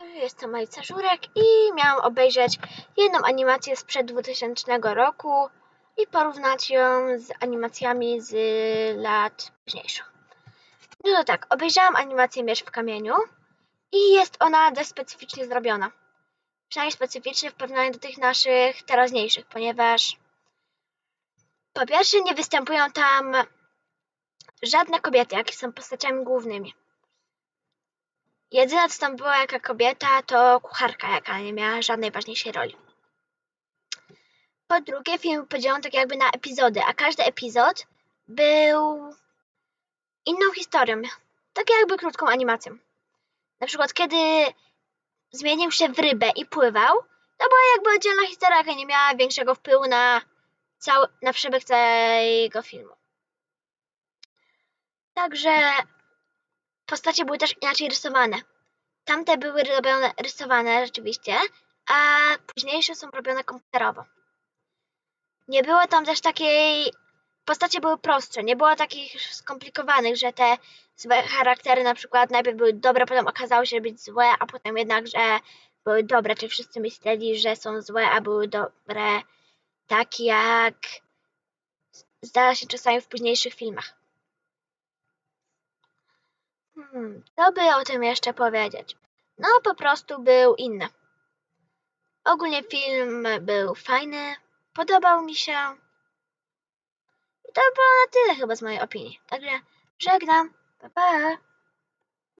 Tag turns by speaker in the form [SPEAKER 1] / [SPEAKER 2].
[SPEAKER 1] Jestem Majca Żurek i miałam obejrzeć jedną animację sprzed 2000 roku i porównać ją z animacjami z lat późniejszych. No to tak, obejrzałam animację Miecz w kamieniu i jest ona dość specyficznie zrobiona. Przynajmniej specyficznie w porównaniu do tych naszych teraźniejszych, ponieważ po pierwsze nie występują tam żadne kobiety, jakie są postaciami głównymi. Jedyna, co tam była jaka kobieta, to kucharka, jaka nie miała żadnej ważniejszej roli. Po drugie, film był podzielony tak jakby na epizody, a każdy epizod był inną historią, tak jakby krótką animacją. Na przykład, kiedy zmienił się w rybę i pływał, to była jakby oddzielna historia, jaka nie miała większego wpływu na, cały, na przebieg całego filmu. Także postacie były też inaczej rysowane. Tamte były robione, rysowane rzeczywiście, a późniejsze są robione komputerowo. Nie było tam też takiej. Postacie były prostsze, nie było takich skomplikowanych, że te złe charaktery na przykład najpierw były dobre, potem okazało się być złe, a potem jednak, że były dobre. Czy wszyscy myśleli, że są złe, a były dobre, tak jak zdarza się czasami w późniejszych filmach. Hmm, co by o tym jeszcze powiedzieć? No, po prostu był inny. Ogólnie film był fajny, podobał mi się. I to było na tyle chyba z mojej opinii. Także żegnam. Pa, pa.